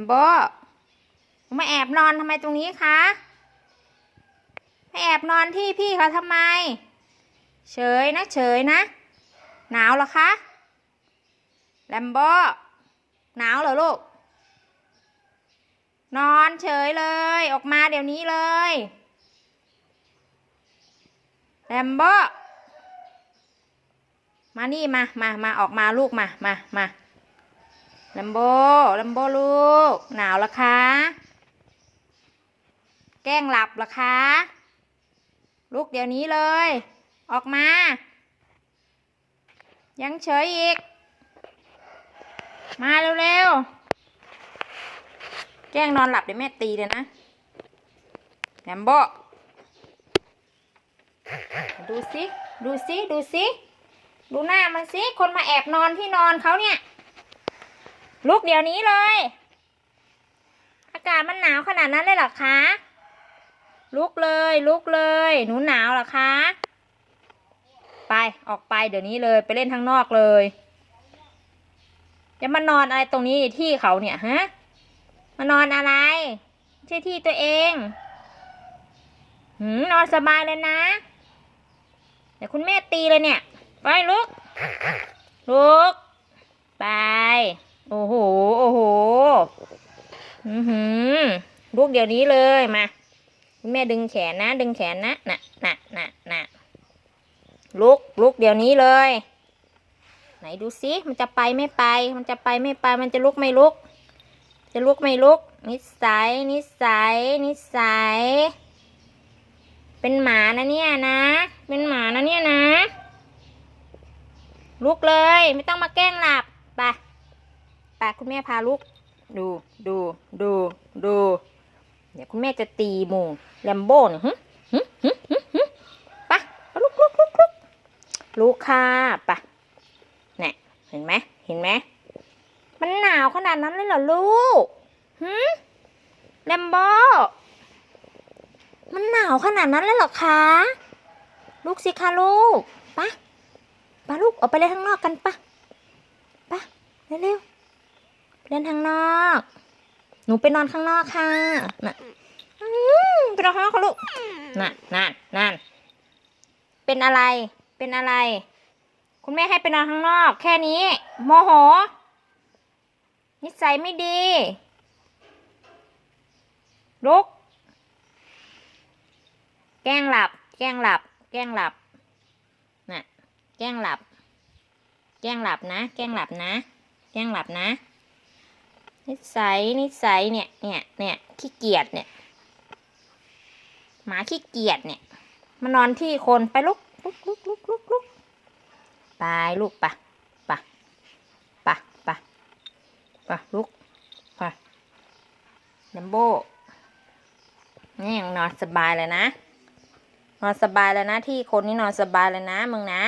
มโบมาแอบนอนทำไมตรงนี้คะมาแอบนอนที่พี่เขาทำไม เฉยนะ เฉยนะ หนาวเหรอคะแลมโบหนาวเหรอลูก นอนเฉยเลย ออกมาเดี๋ยวนี้เลยแลมโบมานี่มามามาออกมาลูกมามามา ลมโบแลมโบลูก หนาวเหรอคะ แกล้งหลับเหรอคะ ลูกเดี๋ยวนี้เลย ออกมา ยังเฉยอีก มาเร็วๆ แกล้งนอนหลับเดี๋ยวแม่ตีเลยนะแลมโบดูสิ ดูสิ ดูสิ ดูหน้ามันสิ คนมาแอบนอนที่นอนเขาเนี่ย ลุกเดี๋ยวนี้เลย อากาศมันหนาวขนาดนั้นเลยเหรอคะ ลุกเลย ลุกเลย หนูหนาวเหรอคะ ไปออกไปเดี๋ยวนี้เลยไปเล่นข้างนอกเลยจะมานอนอะไรตรงนี้ที่เขาเนี่ยฮะมานอนอะไรใช่ที่ตัวเองหืมนอนสบายเลยนะเดี๋ยวคุณแม่ตีเลยเนี่ย ไปลุก ลุก ไป โอ้โห โอ้โห อือหือลุกเดี๋ยวนี้เลยมาคุณแม่ดึงแขนนะ ดึงแขนนะน่ะน่ะน่ะน่ะลุกลุกเดี๋ยวนี้เลย ไหนดูสิมันจะไปไม่ไป มันจะไปไม่ไป มันจะลุกไม่ลุก จะลุกไม่ลุก นิสัย นิสัย นิสัย เป็นหมานะเนี่ยนะ เป็นหมานะเนี่ยนะ ลุกเลย ไม่ต้องมาแกล้งหลับไป ไปคุณแม่พาลุก ดูดูดูดูเดี๋ยวคุณแม่จะตีหมูแลมโบ้เนี่ยหึหึหึหึหึไปไปลุกลุกลุกลุกลุกค่ะไปเนี่ยเห็นไหมเห็นไหมมันหนาวขนาดนั้นเลยเหรอลูกหึแลมโบ้มันหนาวขนาดนั้นเลยเหรอคะลูกสิคะลูกไปะปะลูกออกไปเล่นข้างนอกกันปะปะเร็ว เล่นข้างนอก หนูไปนอนข้างนอกค่ะน่ะไปนอนข้างนอกค่ะลูกนั่นนั่นนั่นเป็นอะไร เป็นอะไร คุณแม่ให้ไปนอนข้างนอก แค่นี้ โมโห นิสัยไม่ดีลุก แกล้งหลับ แกล้งหลับ แกล้งหลับน่ะแกล้งหลับ แกล้งหลับนะ แกล้งหลับนะ แกล้งหลับนะ นิสัยนิสัยเนี่ยเนี่ยเนี่ยขี้เกียจเนี่ย หมาขี้เกียจเนี่ยมานอนที่คนไปลุกลุกลุกลุกลุกลุกไปลูกปะปะปะปะปะลุกปะลัมโบนี่ยังนอนสบายเลยนะ นอนสบายเลยนะที่คนนี่นอนสบายเลยนะมึงนะ